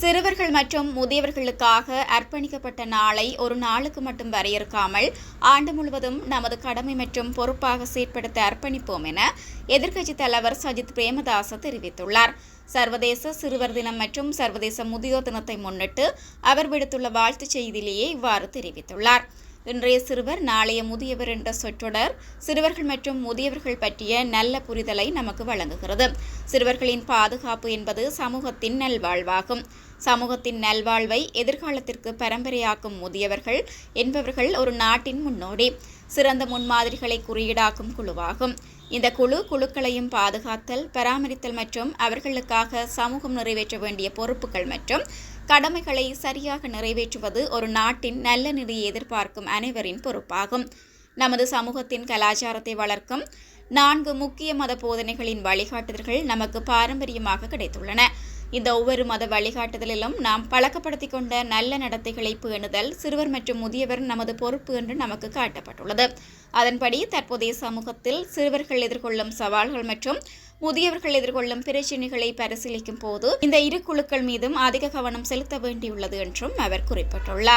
சிறுவர்கள் மற்றும் முதியவர்களுக்காக அர்ப்பணிக்கப்பட்ட நாளை ஒரு நாளுக்கு மட்டும் வரையறுக்காமல் ஆண்டு முழுவதும் நமது கடமை மற்றும் பொறுப்பாக செயற்படுத்த அர்ப்பணிப்போம் என எதிர்க்கட்சித் தலைவர் சஜித் பிரேமதாச தெரிவித்துள்ளார். சர்வதேச சிறுவர் தினம் மற்றும் சர்வதேச முதியோர் தினத்தை முன்னிட்டு அவர் விடுத்துள்ள வாழ்த்துச் செய்தியிலேயே இவ்வாறு தெரிவித்துள்ளார். இன்றைய சிறுவர் நாளைய முதியவர் என்ற சொற்றொடர் சிறுவர்கள் மற்றும் முதியவர்கள் பற்றிய நல்ல புரிதலை நமக்கு வழங்குகிறது. சிறுவர்களின் பாதுகாப்பு என்பது சமூகத்தின் நல்வாழ்வாகும். சமூகத்தின் நல்வாழ்வை எதிர்காலத்திற்கு பரம்பரையாக்கும் முதியவர்கள் என்பவர்கள் ஒரு நாட்டின் முன்னோடி. சிறந்த முன்மாதிரிகளை குறியீடாக்கும் குழுவாகும். இந்த குழு குழுக்களையும் பாதுகாத்தல் பராமரித்தல் மற்றும் அவர்களுக்காக சமூகம் நிறைவேற்ற வேண்டிய பொறுப்புகள் மற்றும் கடமைகளை சரியாக நிறைவேற்றுவது ஒரு நாட்டின் நல்ல நிதியை எதிர்பார்க்கும் அனைவரின் பொறுப்பாகும். நமது சமூகத்தின் கலாச்சாரத்தை வளர்க்கும் நான்கு முக்கிய மத போதனைகளின் வழிகாட்டுதல்கள் நமக்கு பாரம்பரியமாக கிடைத்துள்ளன. இந்த ஒவ்வொரு மத வழிகாட்டுதலிலும் நாம் பழக்கப்படுத்திக் கொண்ட நல்ல நடத்தைகளை பேணுதல் சிறுவர் மற்றும் முதியவர் நமது பொறுப்பு என்று நமக்கு காட்டப்பட்டுள்ளது. அதன்படி தற்போதைய சமூகத்தில் சிறுவர்கள் எதிர்கொள்ளும் சவால்கள் மற்றும் முதியவர்கள் எதிர்கொள்ளும் பிரச்சினைகளை பரிசீலிக்கும் போது இந்த இரு குழுக்கள் மீதும் அதிக கவனம் செலுத்த வேண்டியுள்ளது என்றும் அவர் குறிப்பிட்டுள்ளார்.